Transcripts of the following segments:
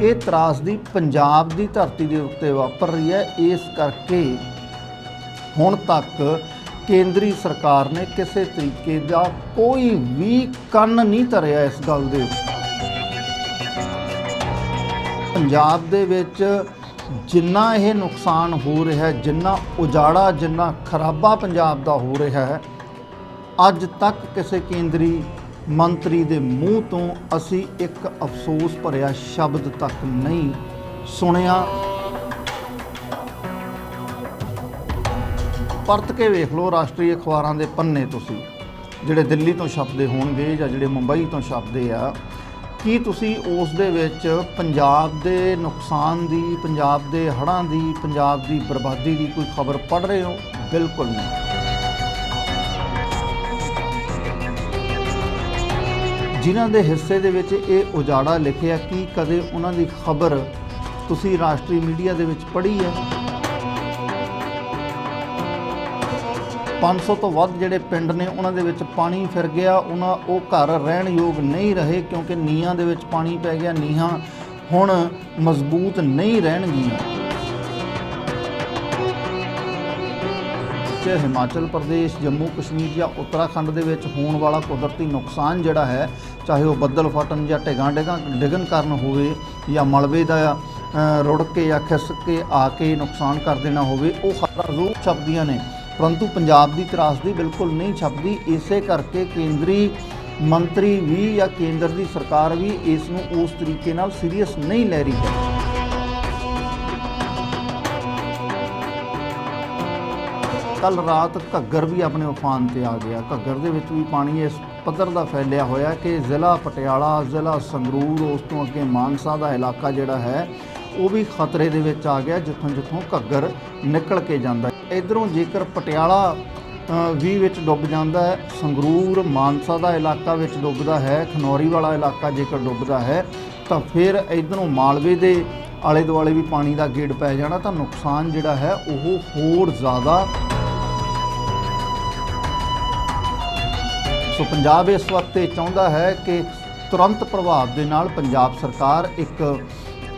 ਇਹ ਤਰਾਸਦੀ ਪੰਜਾਬ ਦੀ ਧਰਤੀ ਦੇ ਉੱਤੇ ਵਾਪਰ ਰਹੀ ਹੈ। ਇਸ ਕਰਕੇ ਹੁਣ ਤੱਕ ਕੇਂਦਰੀ ਸਰਕਾਰ ਨੇ ਕਿਸੇ ਤਰੀਕੇ ਦਾ ਕੋਈ ਵੀ ਕੰਨ ਨਹੀਂ ਧਰਿਆ ਇਸ ਗੱਲ ਦੇ ਉੱਤੇ। ਪੰਜਾਬ ਦੇ ਵਿੱਚ ਜਿੰਨਾ ਇਹ ਨੁਕਸਾਨ ਹੋ ਰਿਹਾ, ਜਿੰਨਾ ਉਜਾੜਾ, ਜਿੰਨਾ ਖਰਾਬਾ ਪੰਜਾਬ ਦਾ ਹੋ ਰਿਹਾ ਹੈ, ਅੱਜ ਤੱਕ ਕਿਸੇ ਕੇਂਦਰੀ ਮੰਤਰੀ ਦੇ ਮੂੰਹ ਤੋਂ ਅਸੀਂ ਇੱਕ ਅਫਸੋਸ ਭਰਿਆ ਸ਼ਬਦ ਤੱਕ ਨਹੀਂ ਸੁਣਿਆ। ਪਰਤ ਕੇ ਵੇਖ ਲਓ ਰਾਸ਼ਟਰੀ ਅਖਬਾਰਾਂ ਦੇ ਪੰਨੇ ਤੁਸੀਂ, ਜਿਹੜੇ ਦਿੱਲੀ ਤੋਂ ਛਪਦੇ ਹੋਣਗੇ ਜਾਂ ਜਿਹੜੇ ਮੁੰਬਈ ਤੋਂ ਛਪਦੇ ਆ। ਕੀ ਤੁਸੀਂ ਉਸ ਦੇ ਵਿੱਚ ਪੰਜਾਬ ਦੇ ਨੁਕਸਾਨ ਦੀ, ਪੰਜਾਬ ਦੇ ਹੜ੍ਹਾਂ ਦੀ, ਪੰਜਾਬ ਦੀ ਬਰਬਾਦੀ ਦੀ ਕੋਈ ਖਬਰ ਪੜ੍ਹ ਰਹੇ ਹੋ? ਬਿਲਕੁਲ ਨਹੀਂ। ਜਿਨ੍ਹਾਂ ਦੇ ਹਿੱਸੇ ਦੇ ਵਿੱਚ ਇਹ ਉਜਾੜਾ ਲਿਖਿਆ ਕੀ ਕਦੇ ਉਹਨਾਂ ਦੀ ਖਬਰ ਤੁਸੀਂ ਰਾਸ਼ਟਰੀ ਮੀਡੀਆ ਦੇ ਵਿੱਚ ਪੜ੍ਹੀ ਹੈ? 500 ਤੋਂ ਵੱਧ ਜਿਹੜੇ ਪਿੰਡ ਨੇ, ਉਹਨਾਂ ਦੇ ਵਿੱਚ ਪਾਣੀ ਫਿਰ ਗਿਆ, ਉਹਨਾਂ ਉਹ ਘਰ ਰਹਿਣ ਯੋਗ ਨਹੀਂ ਰਹੇ ਕਿਉਂਕਿ ਨੀਹਾਂ ਦੇ ਵਿੱਚ ਪਾਣੀ ਪੈ ਗਿਆ, ਨੀਹਾਂ ਹੁਣ ਮਜ਼ਬੂਤ ਨਹੀਂ ਰਹਿਣਗੀਆਂ। ਕਿ ਹਿਮਾਚਲ ਪ੍ਰਦੇਸ਼, ਜੰਮੂ ਕਸ਼ਮੀਰ ਜਾਂ ਉੱਤਰਾਖੰਡ ਦੇ ਵਿੱਚ ਹੋਣ ਵਾਲਾ ਕੁਦਰਤੀ ਨੁਕਸਾਨ ਜਿਹੜਾ ਹੈ, ਚਾਹੇ ਉਹ ਬੱਦਲ ਫਟਣ ਜਾਂ ਢਿਗਾਂ ਡਿਗਾਂ ਡਿਗਣ ਕਾਰਨ ਹੋਵੇ ਜਾਂ ਮਲਬੇ ਦਾ ਰੁੜ ਕੇ ਜਾਂ ਖਿਸਕ ਕੇ ਆ ਕੇ ਨੁਕਸਾਨ ਕਰ ਦੇਣਾ ਹੋਵੇ, ਉਹ ਖਬਰਾਂ ਜ਼ਰੂਰ ਛਪਦੀਆਂ ਨੇ। ਪਰੰਤੂ ਪੰਜਾਬ ਦੀ ਤਰਾਸਦੀ ਬਿਲਕੁਲ ਨਹੀਂ ਛਪਦੀ। ਇਸੇ ਕਰਕੇ ਕੇਂਦਰੀ ਮੰਤਰੀ ਵੀ ਜਾਂ ਕੇਂਦਰ ਦੀ ਸਰਕਾਰ ਵੀ ਇਸ ਨੂੰ ਉਸ ਤਰੀਕੇ ਨਾਲ ਸੀਰੀਅਸ ਨਹੀਂ ਲੈ ਰਹੀ ਹੈ। ਕੱਲ ਰਾਤ ਘੱਗਰ ਵੀ ਆਪਣੇ ਉਫਾਨ ਤੇ ਆ ਗਿਆ। ਘੱਗਰ ਦੇ ਵਿੱਚ ਵੀ ਪਾਣੀ ਇਸ ਪੱਧਰ ਦਾ ਫੈਲਿਆ ਹੋਇਆ ਕਿ ਜ਼ਿਲ੍ਹਾ ਪਟਿਆਲਾ, ਜ਼ਿਲ੍ਹਾ ਸੰਗਰੂਰ, ਉਸ ਤੋਂ ਅੱਗੇ ਮਾਨਸਾ ਦਾ ਇਲਾਕਾ ਜਿਹੜਾ ਹੈ, ਉਹ ਵੀ ਖਤਰੇ ਦੇ ਵਿੱਚ ਆ ਗਿਆ, ਜਿੱਥੋਂ ਜਿੱਥੋਂ ਘੱਗਰ ਨਿਕਲ ਕੇ ਜਾਂਦਾ ਹੈ। ਇਧਰੋਂ ਜੇਕਰ ਪਟਿਆਲਾ ਵੀ ਵਿੱਚ ਡੁੱਬ ਜਾਂਦਾ ਹੈ, ਸੰਗਰੂਰ, ਮਾਨਸਾ ਦਾ ਇਲਾਕਾ ਵਿੱਚ ਡੁੱਬਦਾ ਹੈ, ਖਨੌਰੀ ਵਾਲਾ ਇਲਾਕਾ ਜੇਕਰ ਡੁੱਬਦਾ ਹੈ, ਤਾਂ ਫਿਰ ਇਧਰੋਂ ਮਾਲਵੇ ਦੇ ਆਲੇ ਦੁਆਲੇ ਵੀ ਪਾਣੀ ਦਾ ਗੇੜ ਪੈ ਜਾਣਾ, ਤਾਂ ਨੁਕਸਾਨ ਜਿਹੜਾ ਹੈ, ਉਹ ਹੋਰ ਜ਼ਿਆਦਾ ਸੋ ਪੰਜਾਬ ਇਸ ਵਕਤ ਇਹ ਚਾਹੁੰਦਾ ਹੈ ਕਿ ਤੁਰੰਤ ਪ੍ਰਭਾਵ ਦੇ ਨਾਲ ਪੰਜਾਬ ਸਰਕਾਰ ਇੱਕ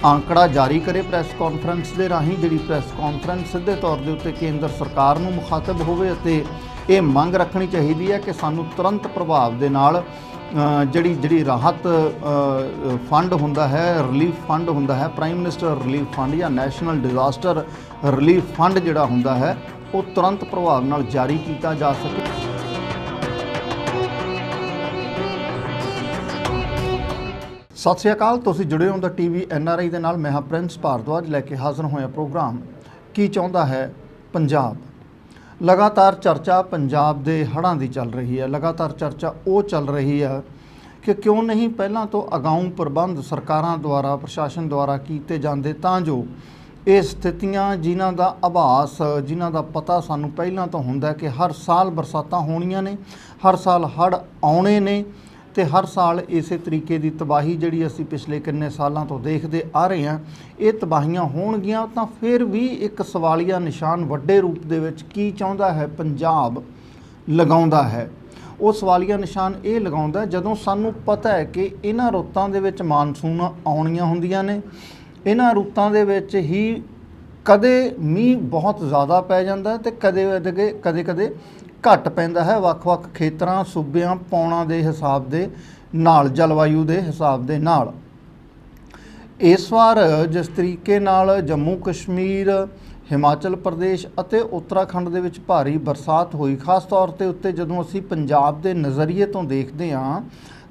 ਆંકੜਾ ਜਾਰੀ ਕਰੇ ਪ੍ਰੈਸ ਕਾਨਫਰੰਸ ਦੇ ਰਾਹੀਂ, ਜਿਹੜੀ ਪ੍ਰੈਸ ਕਾਨਫਰੰਸ ਸਿੱਧੇ ਤੌਰ ਦੇ ਉੱਤੇ ਕੇਂਦਰ ਸਰਕਾਰ ਨੂੰ ਮੁਖਾਤਬ ਹੋਵੇ ਅਤੇ ਇਹ ਮੰਗ ਰੱਖਣੀ ਚਾਹੀਦੀ ਹੈ ਕਿ ਸਾਨੂੰ ਤੁਰੰਤ ਪ੍ਰਭਾਵ ਦੇ ਨਾਲ ਜਿਹੜੀ ਜਿਹੜੀ ਰਾਹਤ ਫੰਡ ਹੁੰਦਾ ਹੈ, ਰਿਲੀਫ ਫੰਡ ਹੁੰਦਾ ਹੈ, ਪ੍ਰਾਈਮ ਮਿਨਿਸਟਰ ਰਿਲੀਫ ਫੰਡ ਜਾਂ ਨੈਸ਼ਨਲ ਡਿਜ਼ਾਸਟਰ ਰਿਲੀਫ ਫੰਡ ਜਿਹੜਾ ਹੁੰਦਾ ਹੈ, ਉਹ ਤੁਰੰਤ ਪ੍ਰਭਾਵ ਨਾਲ ਜਾਰੀ ਕੀਤਾ ਜਾ ਸਕੇ। ਸਤਿ ਸ਼੍ਰੀ ਅਕਾਲ, ਤੁਸੀਂ ਜੁੜੇ ਹੋ ਦਾ ਟੀਵੀ ਐਨਆਰਆਈ ਦੇ ਨਾਲ। ਮੈਂ ਹਾਂ ਪ੍ਰਿੰਸ ਭਾਰਦਵਾਜ, ਲੈ ਕੇ ਹਾਜ਼ਰ ਹੋਇਆ ਪ੍ਰੋਗਰਾਮ। ਕੀ ਚਾਹੁੰਦਾ ਹੈ ਪੰਜਾਬ? ਲਗਾਤਾਰ ਚਰਚਾ ਪੰਜਾਬ ਦੇ ਹੜ੍ਹਾਂ ਦੀ ਚੱਲ ਰਹੀ ਹੈ। ਲਗਾਤਾਰ ਚਰਚਾ ਉਹ ਚੱਲ ਰਹੀ ਹੈ ਕਿ ਕਿਉਂ ਨਹੀਂ ਪਹਿਲਾਂ ਤੋਂ ਅਗਾਊਂ ਪ੍ਰਬੰਧ ਸਰਕਾਰਾਂ ਦੁਆਰਾ, ਪ੍ਰਸ਼ਾਸਨ ਦੁਆਰਾ ਕੀਤੇ ਜਾਂਦੇ, ਤਾਂ ਜੋ ਇਹ ਸਥਿਤੀਆਂ ਜਿਨ੍ਹਾਂ ਦਾ ਆਭਾਸ, ਜਿਨ੍ਹਾਂ ਦਾ ਪਤਾ ਸਾਨੂੰ ਪਹਿਲਾਂ ਤੋਂ ਹੁੰਦਾ ਕਿ ਹਰ ਸਾਲ ਬਰਸਾਤਾਂ ਹੋਣੀਆਂ ਨੇ, ਹਰ ਸਾਲ ਹੜ੍ਹ ਆਉਣੇ ਨੇ ਤੇ ਹਰ ਸਾਲ ਇਸੇ ਤਰੀਕੇ ਦੀ ਤਬਾਹੀ ਜਿਹੜੀ ਅਸੀਂ ਪਿਛਲੇ ਕਿੰਨੇ ਸਾਲਾਂ ਤੋਂ ਦੇਖਦੇ ਆ ਰਹੇ ਹਾਂ, ਇਹ ਤਬਾਹੀਆਂ ਹੋਣਗੀਆਂ ਤਾਂ ਫਿਰ ਵੀ ਇੱਕ ਸਵਾਲੀਆ ਨਿਸ਼ਾਨ ਵੱਡੇ ਰੂਪ ਦੇ ਵਿੱਚ ਕੀ ਚਾਹੁੰਦਾ ਹੈ? ਪੰਜਾਬ ਲਗਾਉਂਦਾ ਹੈ। ਉਹ ਸਵਾਲੀਆ ਨਿਸ਼ਾਨ ਇਹ ਲਗਾਉਂਦਾ ਜਦੋਂ ਸਾਨੂੰ ਪਤਾ ਹੈ ਕਿ ਇਹਨਾਂ ਰੁੱਤਾਂ ਦੇ ਵਿੱਚ ਮਾਨਸੂਨ ਆਉਣੀਆਂ ਹੁੰਦੀਆਂ ਨੇ, ਇਹਨਾਂ ਰੁੱਤਾਂ ਦੇ ਵਿੱਚ ਹੀ ਕਦੇ ਮੀਂਹ ਬਹੁਤ ਜ਼ਿਆਦਾ ਪੈ ਜਾਂਦਾ ਹੈ ਤੇ ਕਦੇ ਕਦੇ ਕਦੇ ਘੱਟ ਪੈਂਦਾ ਹੈ। ਵੱਖ-ਵੱਖ ਖੇਤਰਾਂ, ਸੂਬਿਆਂ, ਪੌਣਾ ਦੇ ਹਿਸਾਬ ਦੇ ਨਾਲ, ਜਲਵਾਯੂ ਦੇ ਹਿਸਾਬ ਦੇ ਨਾਲ। ਇਸ ਵਾਰ ਜਿਸ ਤਰੀਕੇ ਨਾਲ ਜੰਮੂ ਕਸ਼ਮੀਰ, ਹਿਮਾਚਲ ਪ੍ਰਦੇਸ਼ ਅਤੇ ਉੱਤਰਾਖੰਡ ਦੇ ਵਿੱਚ ਭਾਰੀ ਬਰਸਾਤ ਹੋਈ, ਖਾਸ ਤੌਰ ਤੇ ਉੱਤੇ ਜਦੋਂ ਅਸੀਂ ਪੰਜਾਬ ਦੇ ਨਜ਼ਰੀਏ ਤੋਂ ਦੇਖਦੇ ਹਾਂ,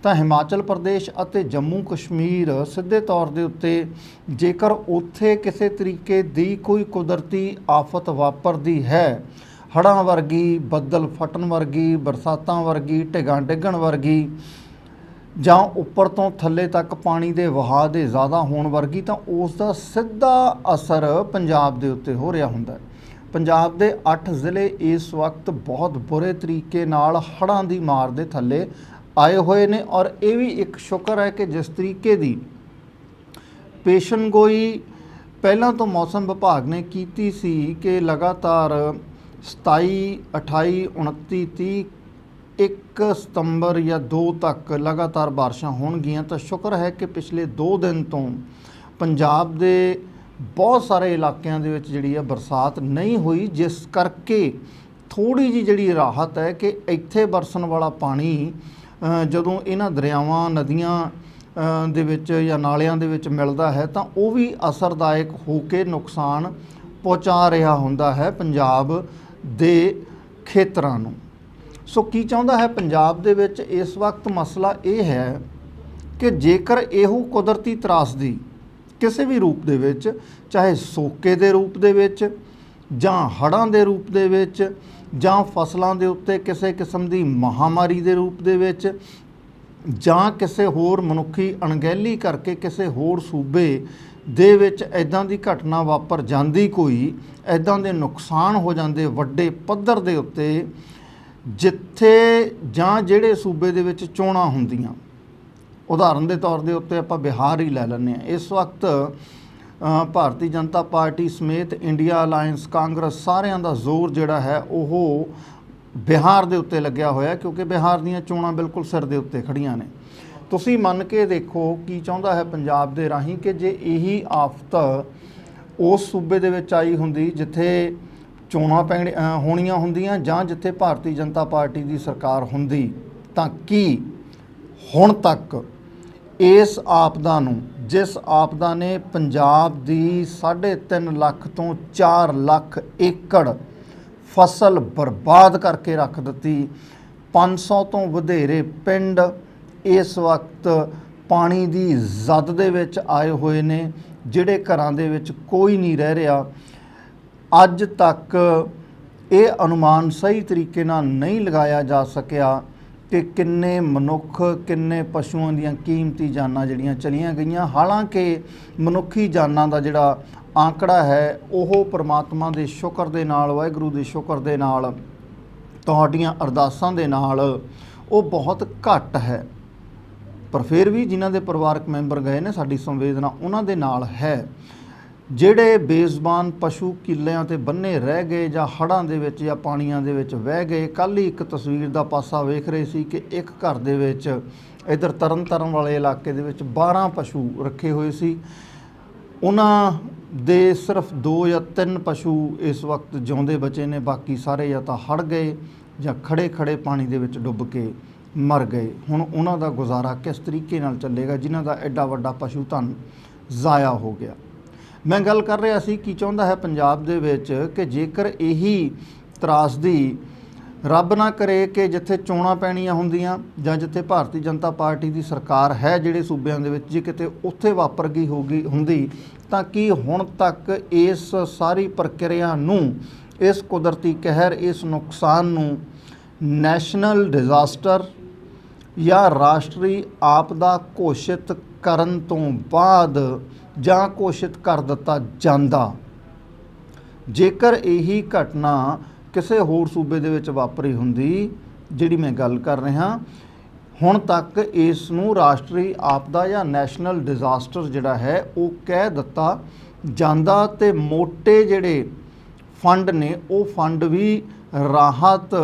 ਤਾਂ ਹਿਮਾਚਲ ਪ੍ਰਦੇਸ਼ ਅਤੇ ਜੰਮੂ ਕਸ਼ਮੀਰ ਸਿੱਧੇ ਤੌਰ ਦੇ ਉੱਤੇ ਜੇਕਰ ਉੱਥੇ ਕਿਸੇ ਤਰੀਕੇ ਦੀ ਕੋਈ ਕੁਦਰਤੀ ਆਫਤ ਵਾਪਰਦੀ ਹੈ ਹੜ੍ਹਾਂ ਵਰਗੀ, ਬੱਦਲ ਫਟਣ ਵਰਗੀ, ਬਰਸਾਤਾਂ ਵਰਗੀ, ਢਿਗਾਂ ਡਿੱਗਣ ਵਰਗੀ ਜਾਂ ਉੱਪਰ ਤੋਂ ਥੱਲੇ ਤੱਕ ਪਾਣੀ ਦੇ ਵਹਾਅ ਦੇ ਜ਼ਿਆਦਾ ਹੋਣ ਵਰਗੀ ਤਾਂ ਉਸ ਦਾ ਸਿੱਧਾ ਅਸਰ ਪੰਜਾਬ ਦੇ ਉੱਤੇ ਹੋ ਰਿਹਾ ਹੁੰਦਾ ਹੈ। ਪੰਜਾਬ ਦੇ 8 ਜ਼ਿਲ੍ਹੇ ਇਸ ਵਕਤ ਬਹੁਤ ਬੁਰੇ ਤਰੀਕੇ ਨਾਲ ਹੜ੍ਹਾਂ ਦੀ ਮਾਰ ਦੇ ਥੱਲੇ ਆਏ ਹੋਏ ਨੇ ਔਰ ਇਹ ਵੀ ਇੱਕ ਸ਼ੁਕਰ ਹੈ ਕਿ ਜਿਸ ਤਰੀਕੇ ਦੀ ਪੇਸ਼ਨਗੋਈ ਪਹਿਲਾਂ ਤੋਂ ਮੌਸਮ ਵਿਭਾਗ ਨੇ ਕੀਤੀ ਸੀ ਕਿ ਲਗਾਤਾਰ 27 28 29 30 1 ਸਤੰਬਰ ਜਾਂ 2 ਤੱਕ ਲਗਾਤਾਰ ਬਾਰਿਸ਼ਾਂ ਹੋਣਗੀਆਂ, ਤਾਂ ਸ਼ੁਕਰ ਹੈ ਕਿ ਪਿਛਲੇ 2 ਦਿਨ ਤੋਂ ਪੰਜਾਬ ਦੇ ਬਹੁਤ ਸਾਰੇ ਇਲਾਕਿਆਂ ਦੇ ਵਿੱਚ ਜਿਹੜੀ ਹੈ ਬਰਸਾਤ ਨਹੀਂ ਹੋਈ, ਜਿਸ ਕਰਕੇ ਥੋੜੀ ਜੀ ਜਿਹੜੀ ਰਾਹਤ ਹੈ ਕਿ ਇੱਥੇ ਬਰਸਣ ਵਾਲਾ ਪਾਣੀ ਜਦੋਂ ਇਹਨਾਂ ਦਰਿਆਵਾਂ, ਨਦੀਆਂ ਦੇ ਵਿੱਚ ਜਾਂ ਨਾਲਿਆਂ ਦੇ ਵਿੱਚ ਮਿਲਦਾ ਹੈ, ਤਾਂ ਉਹ ਵੀ ਅਸਰਦਾਇਕ ਹੋ ਕੇ ਨੁਕਸਾਨ ਪਹੁੰਚਾ ਰਿਹਾ ਹੁੰਦਾ ਹੈ। ਪੰਜਾਬ ਦੇ ਖੇਤਰਾਂ ਨੂੰ। ਸੋ ਕੀ ਚਾਹੁੰਦਾ ਹੈ ਪੰਜਾਬ ਦੇ ਵਿੱਚ ਇਸ ਵਕਤ ਮਸਲਾ ਇਹ ਹੈ ਕਿ ਜੇਕਰ ਇਹੋ ਕੁਦਰਤੀ ਤਰਾਸਦੀ ਕਿਸੇ ਵੀ ਰੂਪ ਦੇ ਵਿੱਚ, ਚਾਹੇ ਸੋਕੇ ਦੇ ਰੂਪ ਦੇ ਵਿੱਚ ਜਾਂ ਹੜ੍ਹਾਂ ਦੇ ਰੂਪ ਦੇ ਵਿੱਚ ਜਾਂ ਫਸਲਾਂ ਦੇ ਉੱਤੇ ਕਿਸੇ ਕਿਸਮ ਦੀ ਮਹਾਮਾਰੀ ਦੇ ਰੂਪ ਦੇ ਵਿੱਚ ਜਾਂ ਕਿਸੇ ਹੋਰ ਮਨੁੱਖੀ ਅਣਗਹਿਲੀ ਕਰਕੇ ਕਿਸੇ ਹੋਰ ਸੂਬੇ ਦੇ ਵਿੱਚ ਐਦਾਂ ਦੀ ਘਟਨਾ ਵਾਪਰ ਜਾਂਦੀ ਕੋਈ ਐਦਾਂ ਦੇ ਨੁਕਸਾਨ ਹੋ ਜਾਂਦੇ ਵੱਡੇ ਪੱਧਰ ਦੇ ਉੱਤੇ, ਜਿੱਥੇ ਜਾਂ ਜਿਹੜੇ ਸੂਬੇ ਦੇ ਵਿੱਚ ਚੋਣਾਂ ਹੁੰਦੀਆਂ। ਉਦਾਹਰਨ ਦੇ ਤੌਰ ਦੇ ਉੱਤੇ ਆਪਾਂ ਬਿਹਾਰ ਹੀ ਲੈ ਲੈਂਦੇ ਹਾਂ। ਇਸ ਵਕਤ ਭਾਰਤੀ ਜਨਤਾ ਪਾਰਟੀ ਸਮੇਤ ਇੰਡੀਆ ਅਲਾਈਅੰਸ ਕਾਂਗਰਸ ਸਾਰਿਆਂ ਦਾ ਜ਼ੋਰ ਜਿਹੜਾ ਹੈ, ਉਹ ਬਿਹਾਰ ਦੇ ਉੱਤੇ ਲੱਗਿਆ ਹੋਇਆ, ਕਿਉਂਕਿ ਬਿਹਾਰ ਦੀਆਂ ਚੋਣਾਂ ਬਿਲਕੁਲ ਸਿਰ ਦੇ ਉੱਤੇ ਖੜੀਆਂ ਨੇ। ਤੁਸੀਂ ਮੰਨ ਕੇ ਦੇਖੋ ਕੀ ਚਾਹੁੰਦਾ ਹੈ ਪੰਜਾਬ ਦੇ ਰਾਹੀਂ ਕਿ ਜੇ ਇਹੀ ਆਫਤ ਉਸ ਸੂਬੇ ਦੇ ਵਿੱਚ ਆਈ ਹੁੰਦੀ ਜਿੱਥੇ ਚੋਣਾਂ ਪੈਣ ਹੋਣੀਆਂ ਹੁੰਦੀਆਂ ਜਾਂ ਜਿੱਥੇ ਭਾਰਤੀ ਜਨਤਾ ਪਾਰਟੀ ਦੀ ਸਰਕਾਰ ਹੁੰਦੀ, ਤਾਂ ਕੀ ਹੁਣ ਤੱਕ ਇਸ ਆਪਦਾ ਨੂੰ, ਜਿਸ ਆਪਦਾ ਨੇ ਪੰਜਾਬ ਦੀ 3.5 ਲੱਖ ਤੋਂ 4 ਲੱਖ ਏਕੜ ਫਸਲ ਬਰਬਾਦ ਕਰਕੇ ਰੱਖ ਦਿੱਤੀ 500 ਤੋਂ ਵਧੇਰੇ ਪਿੰਡ ਇਸ ਵਕਤ ਪਾਣੀ ਦੀ ਜ਼ਦ ਦੇ ਵਿੱਚ ਆਏ ਹੋਏ ਨੇ, ਜਿਹੜੇ ਘਰਾਂ ਦੇ ਵਿੱਚ ਕੋਈ ਨਹੀਂ ਰਹਿ ਰਿਹਾ। ਅੱਜ ਤੱਕ ਇਹ ਅਨੁਮਾਨ ਸਹੀ ਤਰੀਕੇ ਨਾਲ ਨਹੀਂ ਲਗਾਇਆ ਜਾ ਸਕਿਆ ਕਿ ਕਿੰਨੇ ਮਨੁੱਖ, ਕਿੰਨੇ ਪਸ਼ੂਆਂ ਦੀਆਂ ਕੀਮਤੀ ਜਾਨਾਂ ਜਿਹੜੀਆਂ ਚਲੀਆਂ ਗਈਆਂ। ਹਾਲਾਂਕਿ ਮਨੁੱਖੀ ਜਾਨਾਂ ਦਾ ਜਿਹੜਾ ਆંકੜਾ ਹੈ, ਉਹ ਪ੍ਰਮਾਤਮਾ ਦੇ ਸ਼ੁਕਰ ਦੇ ਨਾਲ, ਵਾਹਿਗੁਰੂ ਦੇ ਸ਼ੁਕਰ ਦੇ ਨਾਲ, ਤੁਹਾਡੀਆਂ ਅਰਦਾਸਾਂ ਦੇ ਨਾਲ ਉਹ ਬਹੁਤ ਘੱਟ ਹੈ। ਪਰ ਫਿਰ ਵੀ ਜਿਨ੍ਹਾਂ ਦੇ ਪਰਿਵਾਰਕ ਮੈਂਬਰ ਗਏ ਨੇ, ਸਾਡੀ ਸੰਵੇਦਨਾ ਉਹਨਾਂ ਦੇ ਨਾਲ ਹੈ। ਜਿਹੜੇ ਬੇਜ਼ਬਾਨ ਪਸ਼ੂ ਕਿੱਲਿਆਂ ਤੇ ਬੰਨੇ ਰਹਿ ਗਏ ਜਾਂ ਹੜ੍ਹਾਂ ਦੇ ਵਿੱਚ ਜਾਂ ਪਾਣੀਆਂ ਦੇ ਵਿੱਚ ਵਹਿ ਗਏ ਕੱਲ ਹੀ ਇੱਕ ਤਸਵੀਰ ਦਾ ਪਾਸਾ ਵੇਖ ਰਹੇ ਸੀ ਕਿ ਇੱਕ ਘਰ ਦੇ ਵਿੱਚ, ਇਧਰ ਤਰਨਤਾਰਨ ਵਾਲੇ ਇਲਾਕੇ ਦੇ ਵਿੱਚ 12 ਪਸ਼ੂ ਰੱਖੇ ਹੋਏ ਸੀ। ਉਹਨਾਂ ਦੇ ਸਿਰਫ 2 ਜਾਂ 3 ਪਸ਼ੂ ਇਸ ਵਕਤ ਜਿਉਂਦੇ ਬਚੇ ਨੇ, ਬਾਕੀ ਸਾਰੇ ਜਾਂ ਤਾਂ ਹੜ ਗਏ ਜਾਂ ਖੜੇ ਖੜੇ ਪਾਣੀ ਦੇ ਵਿੱਚ ਡੁੱਬ ਕੇ ਮਰ ਗਏ। ਹੁਣ ਉਹਨਾਂ ਦਾ ਗੁਜ਼ਾਰਾ ਕਿਸ ਤਰੀਕੇ ਨਾਲ ਚੱਲੇਗਾ, ਜਿਨ੍ਹਾਂ ਦਾ ਐਡਾ ਵੱਡਾ ਪਸ਼ੂ ਧਨ ਜ਼ਾਇਆ ਹੋ ਗਿਆ। ਮੈਂ ਗੱਲ ਕਰ ਰਿਹਾ ਸੀ, ਕੀ ਚਾਹੁੰਦਾ ਹੈ ਪੰਜਾਬ ਦੇ ਵਿੱਚ ਕਿ ਜੇਕਰ ਇਹੀ ਤਰਾਸਦੀ ਰੱਬ ਨਾ ਕਰੇ ਕਿ ਜਿੱਥੇ ਚੋਣਾਂ ਪੈਣੀਆਂ ਹੁੰਦੀਆਂ ਜਾਂ ਜਿੱਥੇ ਭਾਰਤੀ ਜਨਤਾ ਪਾਰਟੀ ਦੀ ਸਰਕਾਰ ਹੈ ਜਿਹੜੇ ਸੂਬਿਆਂ ਦੇ ਵਿੱਚ, ਜੇ ਕਿਤੇ ਉੱਥੇ ਵਾਪਰ ਗਈ ਹੋਗੀ ਹੁੰਦੀ, ਤਾਂ ਕੀ ਹੁਣ ਤੱਕ ਇਸ ਸਾਰੀ ਪ੍ਰਕਿਰਿਆ ਨੂੰ, ਇਸ ਕੁਦਰਤੀ ਕਹਿਰ, ਇਸ ਨੁਕਸਾਨ ਨੂੰ ਨੈਸ਼ਨਲ ਡਿਜ਼ਾਸਟਰ ਜਾਂ ਰਾਸ਼ਟਰੀ ਆਪਦਾ ਘੋਸ਼ਿਤ ਕਰਨ ਤੋਂ ਬਾਅਦ ਜਾਂ ਘੋਸ਼ਿਤ ਕਰ ਦਿੱਤਾ ਜਾਂਦਾ। ਜੇਕਰ ਇਹੀ ਘਟਨਾ ਕਿਸੇ ਹੋਰ ਸੂਬੇ ਦੇ ਵਿੱਚ ਵਾਪਰੀ ਹੁੰਦੀ, ਜਿਹੜੀ ਮੈਂ ਗੱਲ ਕਰ ਰਿਹਾ, ਹੁਣ ਤੱਕ ਇਸ ਨੂੰ ਰਾਸ਼ਟਰੀ ਆਪਦਾ ਜਾਂ ਨੈਸ਼ਨਲ ਡਿਜ਼ਾਸਟਰ ਜਿਹੜਾ ਹੈ, ਉਹ ਕਹਿ ਦਿੱਤਾ ਜਾਂਦਾ ਤੇ ਮੋٹے ਜਿਹੜੇ ਫੰਡ ਨੇ, ਉਹ ਫੰਡ ਵੀ ਰਾਹਤ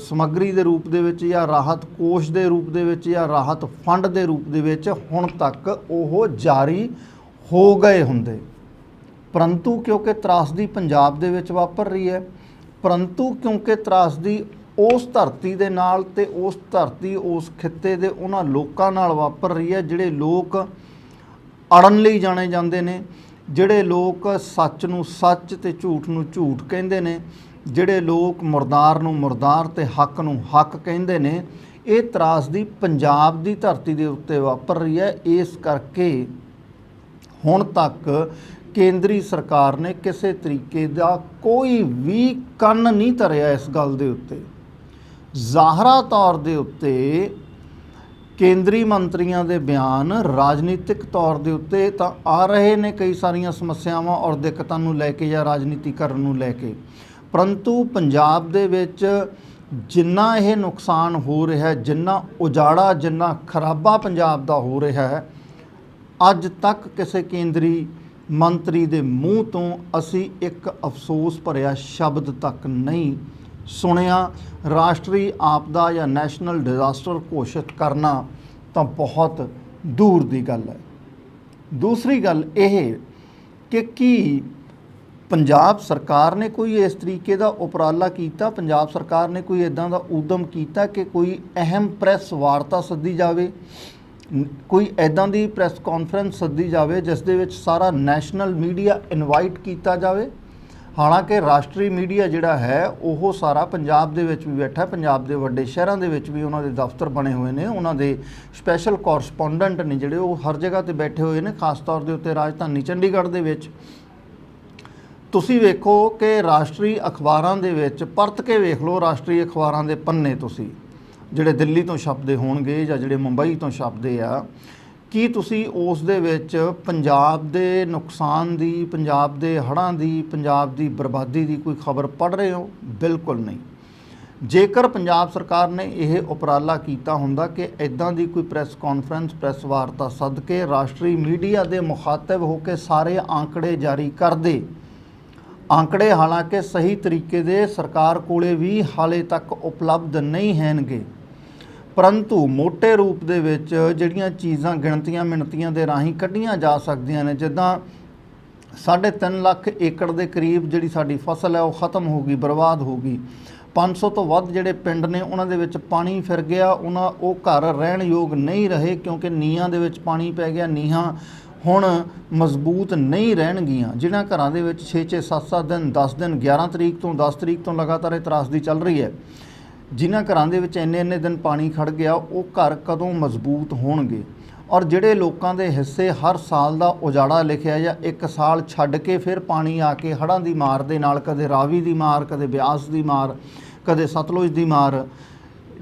ਸਮੱਗਰੀ ਦੇ ਰੂਪ ਦੇ ਵਿੱਚ ਜਾਂ ਰਾਹਤ ਕੋਸ਼ ਦੇ ਰੂਪ ਦੇ ਵਿੱਚ ਜਾਂ ਰਾਹਤ ਫੰਡ ਦੇ ਰੂਪ ਦੇ ਵਿੱਚ ਹੁਣ ਤੱਕ ਉਹ ਜਾਰੀ ਹੋ ਗਏ ਹੁੰਦੇ। ਪਰੰਤੂ ਕਿਉਂਕਿ ਤਰਾਸਦੀ ਪੰਜਾਬ ਦੇ ਵਿੱਚ ਵਾਪਰ ਰਹੀ ਹੈ, ਪਰੰਤੂ ਕਿਉਂਕਿ ਤਰਾਸਦੀ ਉਸ ਧਰਤੀ ਦੇ ਨਾਲ ਤੇ ਉਸ ਧਰਤੀ, ਉਸ ਖਿੱਤੇ ਦੇ ਉਹਨਾਂ ਲੋਕਾਂ ਨਾਲ ਵਾਪਰ ਰਹੀ ਹੈ ਜਿਹੜੇ ਲੋਕ ਅੜਨ ਲਈ ਜਾਣੇ ਜਾਂਦੇ ਨੇ, ਜਿਹੜੇ ਲੋਕ ਸੱਚ ਨੂੰ ਸੱਚ ਤੇ ਝੂਠ ਨੂੰ ਝੂਠ ਕਹਿੰਦੇ ਨੇ ਜਿਹੜੇ ਲੋਕ ਮੁਰਦਾਰ ਨੂੰ ਮੁਰਦਾਰ ਤੇ ਹੱਕ ਨੂੰ ਹੱਕ ਕਹਿੰਦੇ ਨੇ, ਇਹ ਤਰਾਸਦੀ ਪੰਜਾਬ ਦੀ ਧਰਤੀ ਦੇ ਉੱਤੇ ਵਾਪਰ ਰਹੀ ਹੈ। ਇਸ ਕਰਕੇ ਹੁਣ ਤੱਕ ਕੇਂਦਰੀ ਸਰਕਾਰ ਨੇ ਕਿਸੇ ਤਰੀਕੇ ਦਾ ਕੋਈ ਵੀ ਕੰਨ ਨਹੀਂ ਧਰਿਆ ਇਸ ਗੱਲ ਦੇ ਉੱਤੇ। ਜ਼ਾਹਰਾ ਤੌਰ ਦੇ ਉੱਤੇ ਕੇਂਦਰੀ ਮੰਤਰੀਆਂ ਦੇ ਬਿਆਨ ਰਾਜਨੀਤਿਕ ਤੌਰ ਦੇ ਉੱਤੇ ਤਾਂ ਆ ਰਹੇ ਨੇ ਕਈ ਸਾਰੀਆਂ ਸਮੱਸਿਆਵਾਂ ਔਰ ਦਿੱਕਤਾਂ ਨੂੰ ਲੈ ਕੇ ਜਾਂ ਰਾਜਨੀਤੀ ਕਰਨ ਨੂੰ ਲੈ ਕੇ। ਪਰੰਤੂ ਪੰਜਾਬ ਦੇ ਵਿੱਚ ਜਿੰਨਾ ਇਹ ਨੁਕਸਾਨ ਹੋ ਰਿਹਾ ਹੈ ਜਿੰਨਾ ਉਜਾੜਾ, ਜਿੰਨਾ ਖਰਾਬਾ ਪੰਜਾਬ ਦਾ ਹੋ ਰਿਹਾ ਹੈ, ਅੱਜ ਤੱਕ ਕਿਸੇ ਕੇਂਦਰੀ ਮੰਤਰੀ ਦੇ ਮੂੰਹ ਤੋਂ ਅਸੀਂ ਇੱਕ ਅਫਸੋਸ ਭਰਿਆ ਸ਼ਬਦ ਤੱਕ ਨਹੀਂ ਸੁਣਿਆ। ਰਾਸ਼ਟਰੀ ਆਪਦਾ ਜਾਂ ਨੈਸ਼ਨਲ ਡਿਜ਼ਾਸਟਰ ਘੋਸ਼ਿਤ ਕਰਨਾ ਤਾਂ ਬਹੁਤ ਦੂਰ ਦੀ ਗੱਲ ਹੈ। ਦੂਸਰੀ ਗੱਲ ਇਹ ਕਿ ਕੀ ਪੰਜਾਬ ਸਰਕਾਰ ਨੇ ਕੋਈ ਇਸ ਤਰੀਕੇ ਦਾ ਉਪਰਾਲਾ ਕੀਤਾ? ਪੰਜਾਬ ਸਰਕਾਰ ਨੇ ਕੋਈ ਇਦਾਂ ਦਾ ਉਦਮ ਕੀਤਾ ਕਿ ਕੋਈ ਅਹਿਮ ਪ੍ਰੈਸ ਵਾਰਤਾ ਸੱਦੀ ਜਾਵੇ? ਕੋਈ ਐਦਾਂ ਦੀ ਪ੍ਰੈਸ ਕਾਨਫਰੰਸ ਸੱਦੀ ਜਾਵੇ ਜਿਸ ਦੇ ਵਿੱਚ ਸਾਰਾ ਨੈਸ਼ਨਲ ਮੀਡੀਆ ਇਨਵਾਈਟ ਕੀਤਾ ਜਾਵੇ? ਹਾਲਾਂਕਿ ਰਾਸ਼ਟਰੀ ਮੀਡੀਆ ਜਿਹੜਾ ਹੈ, ਉਹ ਸਾਰਾ ਪੰਜਾਬ ਦੇ ਵਿੱਚ ਵੀ ਬੈਠਾ ਪੰਜਾਬ ਦੇ ਵੱਡੇ ਸ਼ਹਿਰਾਂ ਦੇ ਵਿੱਚ ਵੀ ਉਹਨਾਂ ਦੇ ਦਫ਼ਤਰ ਬਣੇ ਹੋਏ ਨੇ। ਉਹਨਾਂ ਦੇ ਸਪੈਸ਼ਲ ਕੋਰਸਪੋਂਡੈਂਟ ਨੇ ਜਿਹੜੇ ਉਹ ਹਰ ਜਗ੍ਹਾ ਤੇ ਬੈਠੇ ਹੋਏ ਨੇ, ਖਾਸ ਤੌਰ ਦੇ ਉੱਤੇ ਰਾਜਧਾਨੀ ਚੰਡੀਗੜ੍ਹ ਦੇ ਵਿੱਚ। ਤੁਸੀਂ ਵੇਖੋ ਕਿ ਰਾਸ਼ਟਰੀ ਅਖਬਾਰਾਂ ਦੇ ਵਿੱਚ ਪਰਤ ਕੇ ਵੇਖ ਲਓ, ਰਾਸ਼ਟਰੀ ਅਖਬਾਰਾਂ ਦੇ ਪੰਨੇ ਤੁਸੀਂ, ਜਿਹੜੇ ਦਿੱਲੀ ਤੋਂ ਛਪਦੇ ਹੋਣਗੇ ਜਾਂ ਜਿਹੜੇ ਮੁੰਬਈ ਤੋਂ ਛਪਦੇ ਆ, ਕੀ ਤੁਸੀਂ ਉਸ ਦੇ ਵਿੱਚ ਪੰਜਾਬ ਦੇ ਨੁਕਸਾਨ ਦੀ, ਪੰਜਾਬ ਦੇ ਹੜ੍ਹਾਂ ਦੀ, ਪੰਜਾਬ ਦੀ ਬਰਬਾਦੀ ਦੀ ਕੋਈ ਖਬਰ ਪੜ੍ਹ ਰਹੇ ਹੋ? ਬਿਲਕੁਲ ਨਹੀਂ। ਜੇਕਰ ਪੰਜਾਬ ਸਰਕਾਰ ਨੇ ਇਹ ਉਪਰਾਲਾ ਕੀਤਾ ਹੁੰਦਾ ਕਿ ਇਦਾਂ ਦੀ ਕੋਈ ਪ੍ਰੈਸ ਕਾਨਫਰੰਸ, ਪ੍ਰੈਸ ਵਾਰਤਾ ਸੱਦ ਕੇ ਰਾਸ਼ਟਰੀ ਮੀਡੀਆ ਦੇ ਮੁਖਾਤਬ ਹੋ ਕੇ ਸਾਰੇ ਆંકੜੇ ਜਾਰੀ ਕਰਦੇ ਆંકੜੇ ਹਾਲਾਂਕਿ ਸਹੀ ਤਰੀਕੇ ਦੇ ਸਰਕਾਰ ਕੋਲੇ ਵੀ ਹਾਲੇ ਤੱਕ ਉਪਲਬਧ ਨਹੀਂ ਹੈਣਗੇ। ਪਰੰਤੂ ਮੋٹے ਰੂਪ ਦੇ ਵਿੱਚ ਜਿਹੜੀਆਂ ਚੀਜ਼ਾਂ ਗਿਣਤੀਆਂ ਮਿਣਤੀਆਂ ਦੇ ਰਾਹੀਂ ਕੱਢੀਆਂ ਜਾ ਸਕਦੀਆਂ ਨੇ, ਜਿੱਦਾਂ 3.5 ਲੱਖ ਏਕੜ ਦੇ ਕਰੀਬ ਜਿਹੜੀ ਸਾਡੀ ਫਸਲ ਹੈ, ਉਹ ਖਤਮ ਹੋ ਗਈ, ਬਰਬਾਦ ਹੋ ਗਈ। 500 ਤੋਂ ਵੱਧ ਜਿਹੜੇ ਪਿੰਡ ਨੇ, ਉਹਨਾਂ ਦੇ ਵਿੱਚ ਪਾਣੀ ਫਿਰ ਗਿਆ, ਉਹਨਾਂ ਉਹ ਘਰ ਰਹਿਣ ਯੋਗ ਨਹੀਂ ਰਹੇ, ਕਿਉਂਕਿ ਨੀਹਾਂ ਦੇ ਵਿੱਚ ਪਾਣੀ ਪੈ ਗਿਆ, ਨੀਹਾਂ ਹੁਣ ਮਜ਼ਬੂਤ ਨਹੀਂ ਰਹਿਣਗੀਆਂ, ਜਿਨ੍ਹਾਂ ਘਰਾਂ ਦੇ ਵਿੱਚ 6-6 7-7 ਦਿਨ 10 ਦਿਨ 11 ਤਰੀਕ ਤੋਂ 10 ਤਰੀਕ ਤੋਂ ਲਗਾਤਾਰ ਇਹ ਤਰਾਸਦੀ ਚੱਲ ਰਹੀ ਹੈ। ਜਿਨ੍ਹਾਂ ਘਰਾਂ ਦੇ ਵਿੱਚ ਇੰਨੇ ਇੰਨੇ ਦਿਨ ਪਾਣੀ ਖੜ ਗਿਆ, ਉਹ ਘਰ ਕਦੋਂ ਮਜ਼ਬੂਤ ਹੋਣਗੇ? ਔਰ ਜਿਹੜੇ ਲੋਕਾਂ ਦੇ ਹਿੱਸੇ ਹਰ ਸਾਲ ਦਾ ਉਜਾੜਾ ਲਿਖਿਆ ਜਾਂ ਇੱਕ ਸਾਲ ਛੱਡ ਕੇ ਫਿਰ ਪਾਣੀ ਆ ਕੇ ਹੜ੍ਹਾਂ ਦੀ ਮਾਰ ਦੇ ਨਾਲ, ਕਦੇ ਰਾਵੀ ਦੀ ਮਾਰ, ਕਦੇ ਬਿਆਸ ਦੀ ਮਾਰ, ਕਦੇ ਸਤਲੁਜ ਦੀ ਮਾਰ,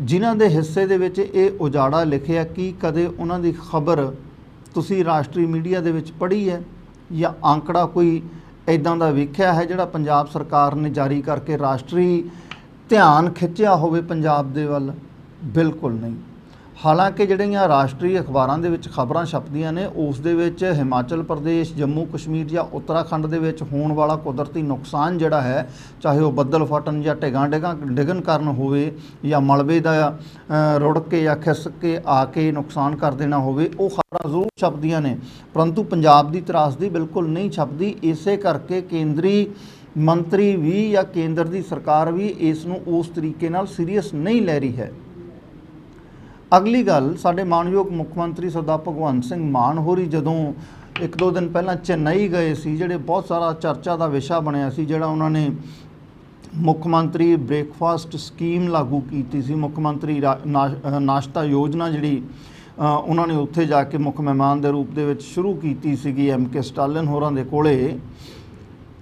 ਜਿਨ੍ਹਾਂ ਦੇ ਹਿੱਸੇ ਦੇ ਵਿੱਚ ਇਹ ਉਜਾੜਾ ਲਿਖਿਆ, ਕਿ ਕਦੇ ਉਹਨਾਂ ਦੀ ਖਬਰ ਤੁਸੀਂ ਰਾਸ਼ਟਰੀ ਮੀਡੀਆ ਦੇ ਵਿੱਚ ਪੜ੍ਹੀ ਹੈ ਜਾਂ ਅੰਕੜਾ ਕੋਈ ਇਦਾਂ ਦਾ ਵੇਖਿਆ ਹੈ ਜਿਹੜਾ ਪੰਜਾਬ ਸਰਕਾਰ ਨੇ ਜਾਰੀ ਕਰਕੇ ਰਾਸ਼ਟਰੀ ਧਿਆਨ ਖਿੱਚਿਆ ਹੋਵੇ ਪੰਜਾਬ ਦੇ ਵੱਲ? ਬਿਲਕੁਲ ਨਹੀਂ। ਹਾਲਾਂਕਿ ਜਿਹੜੀਆਂ ਰਾਸ਼ਟਰੀ ਅਖਬਾਰਾਂ ਦੇ ਵਿੱਚ ਖਬਰਾਂ ਛਪਦੀਆਂ ਨੇ, ਉਸ ਦੇ ਵਿੱਚ ਹਿਮਾਚਲ ਪ੍ਰਦੇਸ਼, ਜੰਮੂ ਕਸ਼ਮੀਰ ਜਾਂ ਉੱਤਰਾਖੰਡ ਦੇ ਵਿੱਚ ਹੋਣ ਵਾਲਾ ਕੁਦਰਤੀ ਨੁਕਸਾਨ ਜਿਹੜਾ ਹੈ, ਚਾਹੇ ਉਹ ਬੱਦਲ ਫਟਣ ਜਾਂ ਢਿਗਾਂ ਢਿਗਾਂ ਡਿੱਗਣ ਕਾਰਨ ਹੋਵੇ ਜਾਂ ਮਲਬੇ ਦਾ ਰੁੜ ਕੇ ਜਾਂ ਖਿਸਕ ਕੇ ਆ ਕੇ ਨੁਕਸਾਨ ਕਰ ਦੇਣਾ ਹੋਵੇ, ਉਹ ਖਬਰਾਂ ਜ਼ਰੂਰ ਛਪਦੀਆਂ ਨੇ। ਪਰੰਤੂ ਪੰਜਾਬ ਦੀ ਤਰਾਸਦੀ ਬਿਲਕੁਲ ਨਹੀਂ ਛਪਦੀ। ਇਸੇ ਕਰਕੇ ਕੇਂਦਰੀ ਮੰਤਰੀ ਵੀ ਜਾਂ ਕੇਂਦਰ ਦੀ ਸਰਕਾਰ ਵੀ ਇਸ ਨੂੰ ਉਸ ਤਰੀਕੇ ਨਾਲ ਸੀਰੀਅਸ ਨਹੀਂ ਲੈ ਰਹੀ ਹੈ। ਅਗਲੀ ਗੱਲ, ਸਾਡੇ ਮਾਨਯੋਗ ਮੁੱਖ ਮੰਤਰੀ ਸਰਦਾਰ ਭਗਵੰਤ ਸਿੰਘ ਮਾਨ ਹੋਰੀ ਜਦੋਂ ਇੱਕ ਦੋ ਦਿਨ ਪਹਿਲਾਂ ਚੇਨਈ ਗਏ ਸੀ, ਜਿਹੜੇ ਬਹੁਤ ਸਾਰਾ ਚਰਚਾ ਦਾ ਵਿਸ਼ਾ ਬਣਿਆ ਸੀ, ਜਿਹੜਾ ਉਹਨਾਂ ਨੇ ਮੁੱਖ ਮੰਤਰੀ ਬ੍ਰੇਕਫਾਸਟ ਸਕੀਮ ਲਾਗੂ ਕੀਤੀ ਸੀ, ਮੁੱਖ ਮੰਤਰੀ ਰਾ- ਨਾਸ਼ਤਾ ਯੋਜਨਾ ਜਿਹੜੀ ਉਹਨਾਂ ਨੇ ਉੱਥੇ ਜਾ ਕੇ ਮੁੱਖ ਮਹਿਮਾਨ ਦੇ ਰੂਪ ਦੇ ਵਿੱਚ ਸ਼ੁਰੂ ਕੀਤੀ ਸੀਗੀ ਐਮ ਕੇ ਸਟਾਲਿਨ ਹੋਰਾਂ ਦੇ ਕੋਲੇ।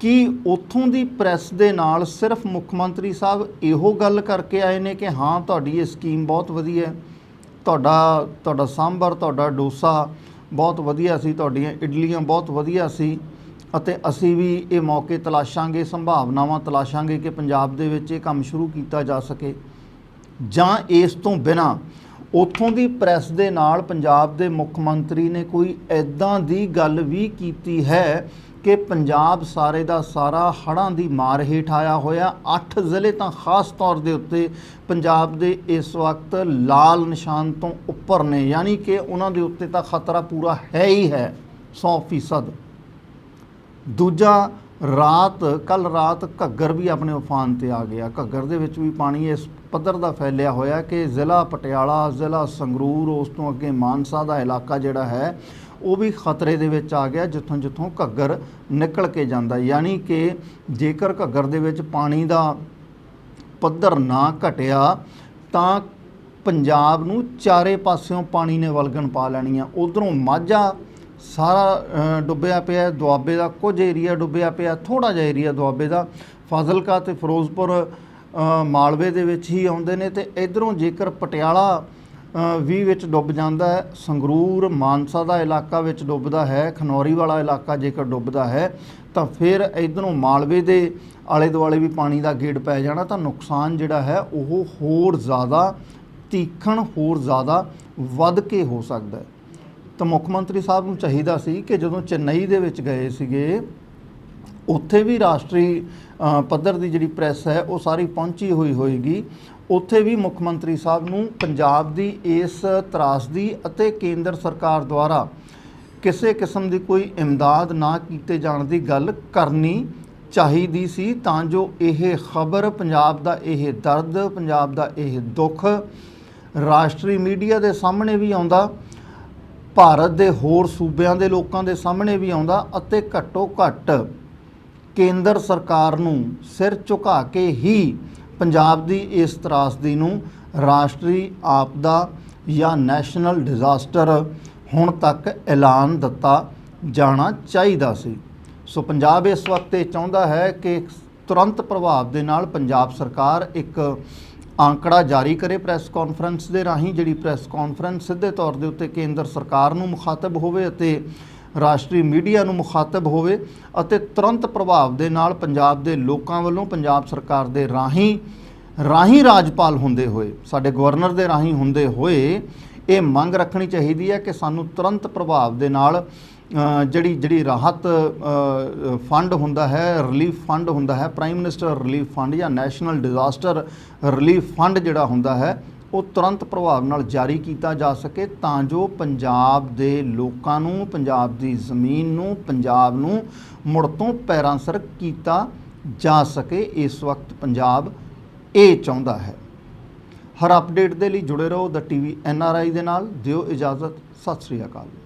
ਕਿ ਉੱਥੋਂ ਦੀ ਪ੍ਰੈਸ ਦੇ ਨਾਲ ਸਿਰਫ ਮੁੱਖ ਮੰਤਰੀ ਸਾਹਿਬ ਇਹੋ ਗੱਲ ਕਰਕੇ ਆਏ ਨੇ ਕਿ ਹਾਂ, ਤੁਹਾਡੀ ਇਹ ਸਕੀਮ ਬਹੁਤ ਵਧੀਆ ਹੈ? ਤੁਹਾਡਾ ਤੁਹਾਡਾ ਸਾਂਬਰ, ਤੁਹਾਡਾ ਡੋਸਾ ਬਹੁਤ ਵਧੀਆ ਸੀ, ਤੁਹਾਡੀਆਂ ਇਡਲੀਆਂ ਬਹੁਤ ਵਧੀਆ ਸੀ ਅਤੇ ਅਸੀਂ ਵੀ ਇਹ ਮੌਕੇ ਤਲਾਸ਼ਾਂਗੇ, ਸੰਭਾਵਨਾਵਾਂ ਤਲਾਸ਼ਾਂਗੇ ਕਿ ਪੰਜਾਬ ਦੇ ਵਿੱਚ ਇਹ ਕੰਮ ਸ਼ੁਰੂ ਕੀਤਾ ਜਾ ਸਕੇ। ਜਾਂ ਇਸ ਤੋਂ ਬਿਨਾ ਉਥੋਂ ਦੀ ਪ੍ਰੈਸ ਦੇ ਨਾਲ ਪੰਜਾਬ ਦੇ ਮੁੱਖ ਮੰਤਰੀ ਨੇ ਕੋਈ ਐਦਾਂ ਦੀ ਗੱਲ ਵੀ ਕੀਤੀ ਹੈ ਕਿ ਪੰਜਾਬ ਸਾਰੇ ਦਾ ਸਾਰਾ ਹੜ੍ਹਾਂ ਦੀ ਮਾਰ ਹੇਠ ਆਇਆ ਹੋਇਆ। 8 ਜ਼ਿਲ੍ਹੇ ਤਾਂ ਖਾਸ ਤੌਰ ਦੇ ਉੱਤੇ ਪੰਜਾਬ ਦੇ ਇਸ ਵਕਤ ਲਾਲ ਨਿਸ਼ਾਨ ਤੋਂ ਉੱਪਰ ਨੇ, ਯਾਨੀ ਕਿ ਉਹਨਾਂ ਦੇ ਉੱਤੇ ਤਾਂ ਖਤਰਾ ਪੂਰਾ ਹੈ ਹੀ ਹੈ 100% ਦੂਜਾ, ਰਾਤ ਕੱਲ ਰਾਤ ਘੱਗਰ ਵੀ ਆਪਣੇ ਉਫਾਨ ਤੇ ਆ ਗਿਆ। ਘੱਗਰ ਦੇ ਵਿੱਚ ਵੀ ਪਾਣੀ ਇਸ ਪੱਧਰ ਦਾ ਫੈਲਿਆ ਹੋਇਆ ਕਿ ਜ਼ਿਲ੍ਹਾ ਪਟਿਆਲਾ, ਜ਼ਿਲ੍ਹਾ ਸੰਗਰੂਰ, ਉਸ ਤੋਂ ਅੱਗੇ ਮਾਨਸਾ ਦਾ ਇਲਾਕਾ ਜਿਹੜਾ ਹੈ ਉਹ ਵੀ ਖਤਰੇ ਦੇ ਵਿੱਚ ਆ ਗਿਆ ਜਿੱਥੋਂ ਜਿੱਥੋਂ ਘੱਗਰ ਨਿਕਲ ਕੇ ਜਾਂਦਾ। ਯਾਨੀ ਕਿ ਜੇਕਰ ਘੱਗਰ ਦੇ ਵਿੱਚ ਪਾਣੀ ਦਾ ਪੱਧਰ ਨਾ ਘਟਿਆ, ਤਾਂ ਪੰਜਾਬ ਨੂੰ ਚਾਰੇ ਪਾਸਿਓਂ ਪਾਣੀ ਨੇ ਵਲਗਣ ਪਾ ਲੈਣੀ ਆ ਉਧਰੋਂ ਮਾਝਾ ਸਾਰਾ ਡੁੱਬਿਆ ਪਿਆ, ਦੁਆਬੇ ਦਾ ਕੁਝ ਏਰੀਆ ਡੁੱਬਿਆ ਪਿਆ ਥੋੜਾ ਜਿਹਾ ਏਰੀਆ ਦੁਆਬੇ ਦਾ। ਫਾਜ਼ਿਲਕਾ ਤੇ ਫਿਰੋਜ਼ਪੁਰ ਮਾਲਵੇ ਦੇ ਵਿੱਚ ਹੀ ਆਉਂਦੇ ਨੇ ਤੇ ਇਧਰੋਂ ਜੇਕਰ ਪਟਿਆਲਾ ਵੀ ਵਿੱਚ ਡੁੱਬ ਜਾਂਦਾ ਹੈ। ਸੰਗਰੂਰ ਮਾਨਸਾ ਦਾ ਇਲਾਕਾ ਵਿੱਚ ਡੁੱਬਦਾ ਹੈ। ਖਨੌਰੀ ਵਾਲਾ ਇਲਾਕਾ ਜੇਕਰ ਡੁੱਬਦਾ ਹੈ, ਤਾਂ ਫਿਰ ਇਧਰੋਂ ਮਾਲਵੇ ਦੇ ਆਲੇ ਦੁਆਲੇ ਵੀ ਪਾਣੀ ਦਾ ਗੇੜ ਪੈ ਜਾਣਾ, ਤਾਂ ਨੁਕਸਾਨ ਜਿਹੜਾ ਹੈ, ਉਹ ਹੋਰ ਜ਼ਿਆਦਾ, ਤੀਖਣ ਹੋਰ ਜ਼ਿਆਦਾ ਵੱਧ ਕੇ ਹੋ ਸਕਦਾ ਹੈ। ਤਾਂ ਮੁੱਖ ਮੰਤਰੀ ਸਾਹਿਬ ਨੂੰ ਚਾਹੀਦਾ ਸੀ ਕਿ ਜਦੋਂ ਚੇਨਈ ਦੇ ਵਿੱਚ ਗਏ ਸੀਗੇ, ਉੱਥੇ ਵੀ ਰਾਸ਼ਟਰੀ ਪੱਧਰ ਦੀ ਜਿਹੜੀ ਪ੍ਰੈਸ ਹੈ, ਉਹ ਸਾਰੀ ਪਹੁੰਚੀ ਹੋਈ ਹੋਏਗੀ। ਉੱਥੇ ਵੀ ਮੁੱਖ ਮੰਤਰੀ ਸਾਹਿਬ ਨੂੰ ਪੰਜਾਬ ਦੀ ਇਸ ਤਰਾਸਦੀ ਅਤੇ ਕੇਂਦਰ ਸਰਕਾਰ ਦੁਆਰਾ ਕਿਸੇ ਕਿਸਮ ਦੀ ਕੋਈ ਇਮਦਾਦ ਨਾ ਕੀਤੇ ਜਾਣ ਦੀ ਗੱਲ ਕਰਨੀ ਚਾਹੀਦੀ ਸੀ, ਤਾਂ ਜੋ ਇਹ ਖਬਰ ਪੰਜਾਬ ਦਾ ਇਹ ਦਰਦ, ਪੰਜਾਬ ਦਾ ਇਹ ਦੁੱਖ ਰਾਸ਼ਟਰੀ ਮੀਡੀਆ ਦੇ ਸਾਹਮਣੇ ਵੀ ਆਉਂਦਾ, ਭਾਰਤ ਦੇ ਹੋਰ ਸੂਬਿਆਂ ਦੇ ਲੋਕਾਂ ਦੇ ਸਾਹਮਣੇ ਵੀ ਆਉਂਦਾ ਅਤੇ ਘੱਟੋ ਘੱਟ ਕੇਂਦਰ ਸਰਕਾਰ ਨੂੰ ਸਿਰ ਝੁਕਾ ਕੇ ਹੀ ਪੰਜਾਬ ਦੀ ਇਸ ਤਰਾਸਦੀ ਨੂੰ ਰਾਸ਼ਟਰੀ ਆਪਦਾ ਜਾਂ ਨੈਸ਼ਨਲ ਡਿਜ਼ਾਸਟਰ ਹੁਣ ਤੱਕ ਐਲਾਨ ਦਿੱਤਾ ਜਾਣਾ ਚਾਹੀਦਾ ਸੀ। ਸੋ ਪੰਜਾਬ ਇਸ ਵਕਤ ਇਹ ਚਾਹੁੰਦਾ ਹੈ ਕਿ ਤੁਰੰਤ ਪ੍ਰਭਾਵ ਦੇ ਨਾਲ ਪੰਜਾਬ ਸਰਕਾਰ ਇੱਕ ਆંકੜਾ ਜਾਰੀ ਕਰੇ ਪ੍ਰੈਸ ਕਾਨਫਰੰਸ ਦੇ ਰਾਹੀਂ, ਜਿਹੜੀ ਪ੍ਰੈਸ ਕਾਨਫਰੰਸ ਸਿੱਧੇ ਤੌਰ ਦੇ ਉੱਤੇ ਕੇਂਦਰ ਸਰਕਾਰ ਨੂੰ ਮੁਖਾਤਬ ਹੋਵੇ ਅਤੇ ਰਾਸ਼ਟਰੀ ਮੀਡੀਆ ਨੂੰ ਮੁਖਾਤਬ ਹੋਵੇ ਅਤੇ ਤੁਰੰਤ ਪ੍ਰਭਾਵ ਦੇ ਨਾਲ ਪੰਜਾਬ ਦੇ ਲੋਕਾਂ ਵੱਲੋਂ ਪੰਜਾਬ ਸਰਕਾਰ ਦੇ ਰਾਹੀਂ ਰਾਹੀਂ ਰਾਜਪਾਲ ਹੁੰਦੇ ਹੋਏ, ਸਾਡੇ ਗਵਰਨਰ ਦੇ ਰਾਹੀਂ ਹੁੰਦੇ ਹੋਏ ਇਹ ਮੰਗ ਰੱਖਣੀ ਚਾਹੀਦੀ ਹੈ ਕਿ ਸਾਨੂੰ ਤੁਰੰਤ ਪ੍ਰਭਾਵ ਦੇ ਨਾਲ ਜਿਹੜੀ ਜਿਹੜੀ ਰਾਹਤ ਫੰਡ ਹੁੰਦਾ ਹੈ, ਰਿਲੀਫ ਫੰਡ ਹੁੰਦਾ ਹੈ, ਪ੍ਰਾਈਮ ਮਿਨਿਸਟਰ ਰਿਲੀਫ ਫੰਡ ਜਾਂ ਨੈਸ਼ਨਲ ਡਿਜ਼ਾਸਟਰ ਰਿਲੀਫ ਫੰਡ ਜਿਹੜਾ ਹੁੰਦਾ ਹੈ ਉਹ ਤੁਰੰਤ ਪ੍ਰਭਾਵ ਨਾਲ ਜਾਰੀ ਕੀਤਾ ਜਾ ਸਕੇ ਤਾਂ ਜੋ ਪੰਜਾਬ ਦੇ ਲੋਕਾਂ ਨੂੰ, ਪੰਜਾਬ ਦੀ ਜ਼ਮੀਨ ਨੂੰ, ਪੰਜਾਬ ਨੂੰ ਮੁੜ ਤੋਂ ਪੈਰਾਂ ਸਿਰ ਕੀਤਾ ਜਾ ਸਕੇ। ਇਸ ਵਕਤ ਪੰਜਾਬ ਇਹ ਚਾਹੁੰਦਾ ਹੈ। ਹਰ ਅਪਡੇਟ ਦੇ ਲਈ ਜੁੜੇ ਰਹੋ। ਦ ਟੀਵੀ ਐਨ ਆਰ ਆਈ ਦੇ ਨਾਲ ਦਿਓ ਇਜਾਜ਼ਤ। ਸਤਿ ਸ੍ਰੀ ਅਕਾਲ।